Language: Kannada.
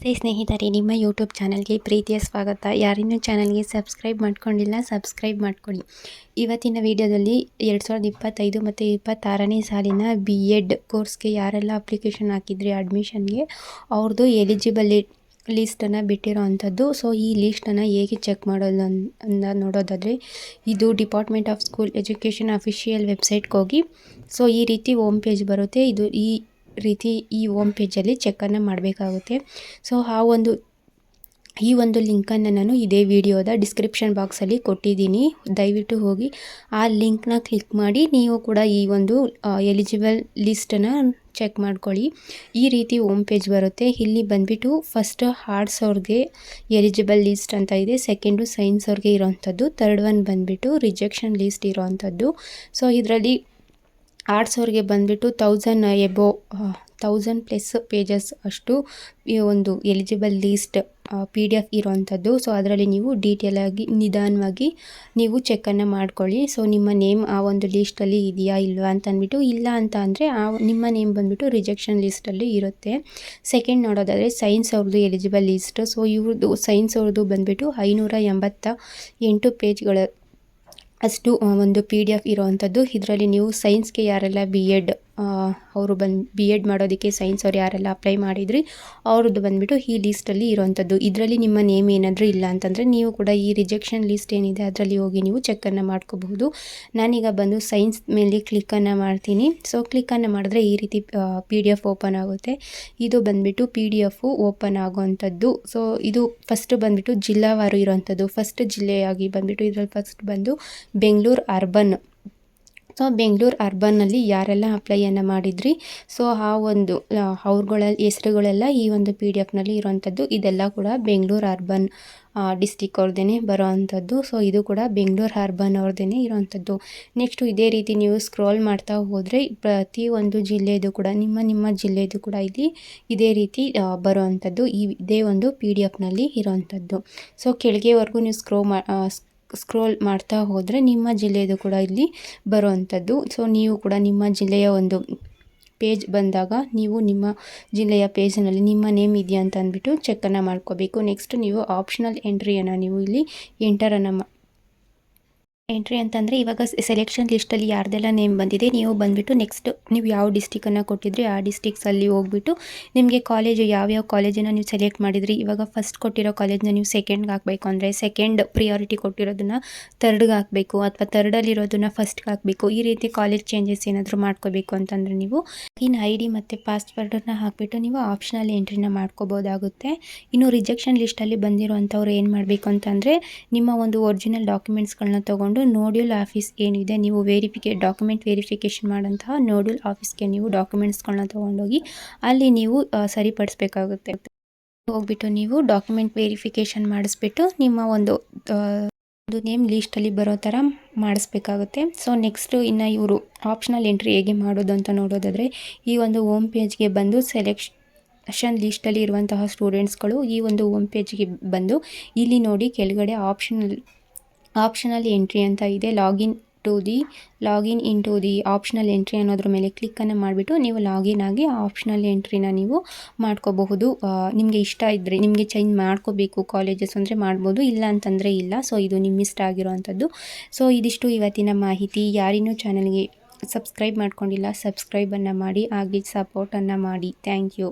ಸ್ನೇಹಿತರೆ, ನಿಮ್ಮ ಯೂಟ್ಯೂಬ್ ಚಾನಲ್ಗೆ ಪ್ರೀತಿಯ ಸ್ವಾಗತ. ಯಾರಿನ್ನೂ ಚಾನಲ್ಗೆ ಸಬ್ಸ್ಕ್ರೈಬ್ ಮಾಡ್ಕೊಂಡಿಲ್ಲ, ಸಬ್ಸ್ಕ್ರೈಬ್ ಮಾಡ್ಕೊಳ್ಳಿ. ಇವತ್ತಿನ ವಿಡಿಯೋದಲ್ಲಿ ಎರಡು ಸಾವಿರದ ಇಪ್ಪತ್ತೈದು ಮತ್ತು ಇಪ್ಪತ್ತಾರನೇ ಸಾಲಿನ ಬಿ ಎಡ್ ಕೋರ್ಸ್ಗೆ ಯಾರೆಲ್ಲ ಅಪ್ಲಿಕೇಶನ್ ಹಾಕಿದ್ರಿ ಅಡ್ಮಿಷನ್ಗೆ ಅವ್ರದ್ದು ಎಲಿಜಿಬಲ್ ಲಿಸ್ಟನ್ನು ಬಿಟ್ಟಿರೋ ಅಂಥದ್ದು. ಸೊ ಈ ಲೀಸ್ಟನ್ನು ಹೇಗೆ ಚೆಕ್ ಮಾಡೋದು ಅಂತ ನೋಡೋದಾದರೆ, ಇದು department of school education official ವೆಬ್ಸೈಟ್ಗೆ ಹೋಗಿ. ಸೊ ಈ ರೀತಿ ಹೋಮ್ ಪೇಜ್ ಬರುತ್ತೆ. ಇದು ಈ ರೀತಿ ಈ ಓಮ್ ಪೇಜಲ್ಲಿ ಚೆಕ್ಕನ್ನು ಮಾಡಬೇಕಾಗುತ್ತೆ. ಸೊ, ಆ ಒಂದು, ಈ ಒಂದು ಲಿಂಕನ್ನು ನಾನು ಇದೇ ವಿಡಿಯೋದ ಡಿಸ್ಕ್ರಿಪ್ಷನ್ ಬಾಕ್ಸಲ್ಲಿ ಕೊಟ್ಟಿದ್ದೀನಿ. ದಯವಿಟ್ಟು ಹೋಗಿ ಆ ಲಿಂಕ್ನ ಕ್ಲಿಕ್ ಮಾಡಿ, ನೀವು ಕೂಡ ಈ ಒಂದು ಎಲಿಜಿಬಲ್ ಲಿಸ್ಟನ್ನು ಚೆಕ್ ಮಾಡ್ಕೊಳ್ಳಿ. ಈ ರೀತಿ ಓಮ್ ಪೇಜ್ ಬರುತ್ತೆ. ಇಲ್ಲಿ ಬಂದುಬಿಟ್ಟು ಫಸ್ಟ್ ಹಾರ್ಟ್ಸ್ ಅವ್ರಿಗೆ ಎಲಿಜಿಬಲ್ ಲಿಸ್ಟ್ ಅಂತ ಇದೆ, ಸೆಕೆಂಡು ಸೈನ್ಸ್ ಅವ್ರಿಗೆ ಇರೋವಂಥದ್ದು ತರ್ಡ್ ಒನ್ ಬಂದುಬಿಟ್ಟು ರಿಜೆಕ್ಷನ್ ಲಿಸ್ಟ್ ಇರೋವಂಥದ್ದು ಸೊ, ಇದರಲ್ಲಿ ಆರ್ಟ್ಸ್ ಅವ್ರಿಗೆ ಬಂದುಬಿಟ್ಟು thousand above thousand plus pages ಅಷ್ಟು ಒಂದು eligible list P D F ಇರೋವಂಥದ್ದು. So ಅದರಲ್ಲಿ ನೀವು ಡೀಟೇಲಾಗಿ ನಿಧಾನವಾಗಿ ನೀವು ಚೆಕ್ಕನ್ನು ಮಾಡ್ಕೊಳ್ಳಿ. ಸೊ ನಿಮ್ಮ ನೇಮ್ ಆ ಒಂದು ಲೀಸ್ಟಲ್ಲಿ ಇದೆಯಾ ಇಲ್ವಾ ಅಂತ ಅಂದ್ಬಿಟ್ಟು, ಇಲ್ಲ ಅಂತ ಅಂದರೆ ಆ ನಿಮ್ಮ ನೇಮ್ ಬಂದುಬಿಟ್ಟು ರಿಜೆಕ್ಷನ್ ಲೀಸ್ಟಲ್ಲಿ ಇರುತ್ತೆ. ಸೆಕೆಂಡ್ ನೋಡೋದಾದರೆ ಸೈನ್ಸ್ ಅವ್ರದ್ದು ಎಲಿಜಿಬಲ್ ಲೀಸ್ಟ್ ಸೊ ಇವ್ರದ್ದು ಸೈನ್ಸ್ ಅವ್ರದ್ದು ಬಂದುಬಿಟ್ಟು ಐನೂರ ಎಂಬತ್ತ ಎಂಟು ಪೇಜ್ಗಳ ಅಷ್ಟು ಒಂದು ಪಿ ಡಿ ಎಫ್ ಇರುವಂಥದ್ದು ಇದರಲ್ಲಿ ನೀವು ಸೈನ್ಸ್ಗೆ ಯಾರೆಲ್ಲ ಬಿ ಎಡ್ ಅವರು ಬಂದು ಬಿ ಎಡ್ ಮಾಡೋದಕ್ಕೆ ಸೈನ್ಸ್ ಅವ್ರು ಯಾರೆಲ್ಲ ಅಪ್ಲೈ ಮಾಡಿದ್ರಿ, ಅವ್ರದ್ದು ಬಂದುಬಿಟ್ಟು ಈ ಲೀಸ್ಟಲ್ಲಿ ಇರೋವಂಥದ್ದು ಇದರಲ್ಲಿ ನಿಮ್ಮ ನೇಮ್ ಏನಾದರೂ ಇಲ್ಲ ಅಂತಂದರೆ ನೀವು ಕೂಡ ಈ ರಿಜೆಕ್ಷನ್ ಲಿಸ್ಟ್ ಏನಿದೆ ಅದರಲ್ಲಿ ಹೋಗಿ ನೀವು ಚೆಕ್ಕನ್ನು ಮಾಡ್ಕೋಬಹುದು. ನಾನೀಗ ಬಂದು ಸೈನ್ಸ್ ಮೇಲೆ ಕ್ಲಿಕ್ಕನ್ನು ಮಾಡ್ತೀನಿ. ಸೊ ಕ್ಲಿಕ್ಕನ್ನು ಮಾಡಿದ್ರೆ ಈ ರೀತಿ ಪಿ ಡಿ ಎಫ್ ಓಪನ್ ಆಗುತ್ತೆ. ಇದು ಬಂದುಬಿಟ್ಟು ಪಿ ಡಿ ಎಫು ಓಪನ್ ಆಗುವಂಥದ್ದು ಸೊ ಇದು ಫಸ್ಟ್ ಬಂದುಬಿಟ್ಟು ಜಿಲ್ಲಾವಾರು ಇರೋವಂಥದ್ದು ಫಸ್ಟ್ ಜಿಲ್ಲೆಯಾಗಿ ಬಂದುಬಿಟ್ಟು ಇದರಲ್ಲಿ ಫಸ್ಟ್ ಬಂದು ಬೆಂಗಳೂರು ಅರ್ಬನ್ ಸೊ ಬೆಂಗಳೂರು ಅರ್ಬನ್ನಲ್ಲಿ ಯಾರೆಲ್ಲ ಅಪ್ಲೈಯನ್ನು ಮಾಡಿದ್ರಿ? ಸೊ ಆ ಒಂದು ಅವ್ರುಗಳ ಹೆಸರುಗಳೆಲ್ಲ ಈ ಒಂದು ಪಿ ಡಿ ಎಫ್ನಲ್ಲಿ ಇರೋವಂಥದ್ದು ಇದೆಲ್ಲ ಕೂಡ ಬೆಂಗಳೂರು ಅರ್ಬನ್ ಡಿಸ್ಟಿಕ್ ಅವ್ರದ್ದೇ ಬರೋ ಅಂಥದ್ದು ಸೊ ಇದು ಕೂಡ ಬೆಂಗಳೂರು ಅರ್ಬನ್ ಅವ್ರದ್ದೇ ಇರುವಂಥದ್ದು ನೆಕ್ಸ್ಟು ಇದೇ ರೀತಿ ನೀವು ಸ್ಕ್ರೋಲ್ ಮಾಡ್ತಾ ಹೋದರೆ, ಪ್ರತಿ ಒಂದು ಜಿಲ್ಲೆಯದು ಕೂಡ, ನಿಮ್ಮ ನಿಮ್ಮ ಜಿಲ್ಲೆಯದು ಕೂಡ ಇಲ್ಲಿ ಇದೇ ರೀತಿ ಬರೋವಂಥದ್ದು ಈ, ಇದೇ ಒಂದು ಪಿ ಡಿ ಎಫ್ನಲ್ಲಿ ಇರೋವಂಥದ್ದು ಸೊ ಕೆಳಗೆವರೆಗೂ ನೀವು ಸ್ಕ್ರೋ ಮಾ ಸ್ಕ್ರೋಲ್ ಮಾಡ್ತಾ ಹೋದರೆ ನಿಮ್ಮ ಜಿಲ್ಲೆಯದು ಕೂಡ ಇಲ್ಲಿ ಬರುವಂಥದ್ದು. ಸೊ ನೀವು ಕೂಡ ನಿಮ್ಮ ಜಿಲ್ಲೆಯ ಒಂದು ಪೇಜ್ ಬಂದಾಗ ನೀವು ನಿಮ್ಮ ಜಿಲ್ಲೆಯ ಪೇಜ್ನಲ್ಲಿ ನಿಮ್ಮ ನೇಮ್ ಇದೆಯಾ ಅಂತ ಅಂದ್ಬಿಟ್ಟು ಚೆಕ್ಕನ್ನು ಮಾಡ್ಕೋಬೇಕು. ನೆಕ್ಸ್ಟ್ ನೀವು ಆಪ್ಷನಲ್ ಎಂಟ್ರಿಯನ್ನು ನೀವು ಇಲ್ಲಿ ಎಂಟರನ್ನು ಎಂಟ್ರಿ ಅಂತಂದರೆ ಇವಾಗ ಸೆಲೆಕ್ಷನ್ ಲಿಸ್ಟಲ್ಲಿ ಯಾರ್ದೆಲ್ಲ ನೇಮ್ ಬಂದಿದೆ, ನೀವು ಬಂದುಬಿಟ್ಟು ನೆಕ್ಸ್ಟ್ ನೀವು ಯಾವ ಡಿಸ್ಟಿಕನ್ನು ಕೊಟ್ಟಿದ್ರಿ ಆ ಡಿಸ್ಟಿಕ್ಸಲ್ಲಿ ಹೋಗ್ಬಿಟ್ಟು ನಿಮಗೆ ಕಾಲೇಜು ಯಾವ್ಯಾವ ಕಾಲೇಜನ್ನು ನೀವು ಸೆಲೆಕ್ಟ್ ಮಾಡಿದ್ರಿ. ಇವಾಗ ಫಸ್ಟ್ ಕೊಟ್ಟಿರೋ ಕಾಲೇಜನ್ನ ನೀವು ಸೆಕೆಂಡ್ಗೆ ಹಾಕಬೇಕು ಅಂದರೆ ಸೆಕೆಂಡ್ ಪ್ರಿಯಾರಿಟಿ ಕೊಟ್ಟಿರೋದನ್ನು ತರ್ಡ್ಗೆ ಹಾಕಬೇಕು ಅಥವಾ ತರ್ಡಲ್ಲಿರೋದನ್ನು ಫಸ್ಟ್ಗೆ ಹಾಕಬೇಕು. ಈ ರೀತಿ ಕಾಲೇಜ್ ಚೇಂಜಸ್ ಏನಾದರೂ ಮಾಡ್ಕೋಬೇಕು ಅಂತಂದರೆ ನೀವು ಇನ್ನು ಐ ಡಿ ಮತ್ತು ಪಾಸ್ವರ್ಡನ್ನು ಹಾಕಿಬಿಟ್ಟು ನೀವು ಆಪ್ಷನಲ್ ಎಂಟ್ರಿನ ಮಾಡ್ಕೋಬೋದಾಗುತ್ತೆ. ಇನ್ನು ರಿಜೆಕ್ಷನ್ ಲಿಸ್ಟಲ್ಲಿ ಬಂದಿರೋವಂಥವ್ರು ಏನು ಮಾಡಬೇಕು ಅಂತಂದರೆ ನಿಮ್ಮ ಒಂದು ಒರಿಜಿನಲ್ ಡಾಕ್ಯುಮೆಂಟ್ಸ್ಗಳನ್ನ ತೊಗೊಂಡು ನೋಡ್ಯೂಲ್ ಆಫೀಸ್ ಏನಿದೆ, ನೀವು ವೆರಿಫಿಕೇ, ಡಾಕ್ಯುಮೆಂಟ್ ವೆರಿಫಿಕೇಷನ್ ಮಾಡೋಂತಹ ನೋಡ್ಯೂಲ್ ಆಫೀಸ್ಗೆ ನೀವು ಡಾಕ್ಯುಮೆಂಟ್ಸ್ಗಳನ್ನ ತೊಗೊಂಡೋಗಿ ಅಲ್ಲಿ ನೀವು ಸರಿಪಡಿಸ್ಬೇಕಾಗುತ್ತೆ. ಹೋಗ್ಬಿಟ್ಟು ನೀವು ಡಾಕ್ಯುಮೆಂಟ್ ವೆರಿಫಿಕೇಷನ್ ಮಾಡಿಸ್ಬಿಟ್ಟು ನಿಮ್ಮ ಒಂದು ಒಂದು ನೇಮ್ ಲೀಸ್ಟಲ್ಲಿ ಬರೋ ಥರ ಮಾಡಿಸ್ಬೇಕಾಗುತ್ತೆ. ಸೊ, ನೆಕ್ಸ್ಟು ಇನ್ನು ಇವರು ಆಪ್ಷನಲ್ ಎಂಟ್ರಿ ಹೇಗೆ ಮಾಡೋದು ಅಂತ ನೋಡೋದಾದರೆ, ಈ ಒಂದು ಹೋಮ್ ಪೇಜ್ಗೆ ಬಂದು ಸೆಲೆಕ್ಷನ್ ಲೀಸ್ಟಲ್ಲಿ ಇರುವಂತಹ ಸ್ಟೂಡೆಂಟ್ಸ್ಗಳು ಈ ಒಂದು ಹೋಮ್ ಪೇಜ್ಗೆ ಬಂದು ಇಲ್ಲಿ ನೋಡಿ ಕೆಳಗಡೆ ಆಪ್ಷನಲ್ ಆಪ್ಷನಲ್ ಎಂಟ್ರಿ ಅಂತ ಇದೆ. Login to the, login in to the optional entry ಅನ್ನೋದ್ರ ಮೇಲೆ ಕ್ಲಿಕ್ಕನ್ನು ಮಾಡಿಬಿಟ್ಟು ನೀವು ಲಾಗಿನ್ ಆಗಿ ಆಪ್ಷನಲ್ ಎಂಟ್ರಿನ ನೀವು ಮಾಡ್ಕೋಬಹುದು. ನಿಮಗೆ ಇಷ್ಟ ಇದ್ದರೆ ನಿಮಗೆ ಚೇಂಜ್ ಮಾಡ್ಕೋಬೇಕು ಕಾಲೇಜಸ್ ಅಂದರೆ ಮಾಡ್ಬೋದು, ಇಲ್ಲ ಅಂತಂದರೆ ಇಲ್ಲ. ಸೊ, ಇದು ನಿಮ್ಮ ಇಷ್ಟ ಆಗಿರೋವಂಥದ್ದು. ಸೊ, ಇದಿಷ್ಟು ಇವತ್ತಿನ ಮಾಹಿತಿ. ಯಾರಿನೂ ಚಾನಲ್ಗೆ ಸಬ್ಸ್ಕ್ರೈಬ್ ಮಾಡ್ಕೊಂಡಿಲ್ಲ ಸಬ್ಸ್ಕ್ರೈಬನ್ನು ಮಾಡಿ ಹಾಗೆ ಸಪೋರ್ಟನ್ನು ಮಾಡಿ. Thank you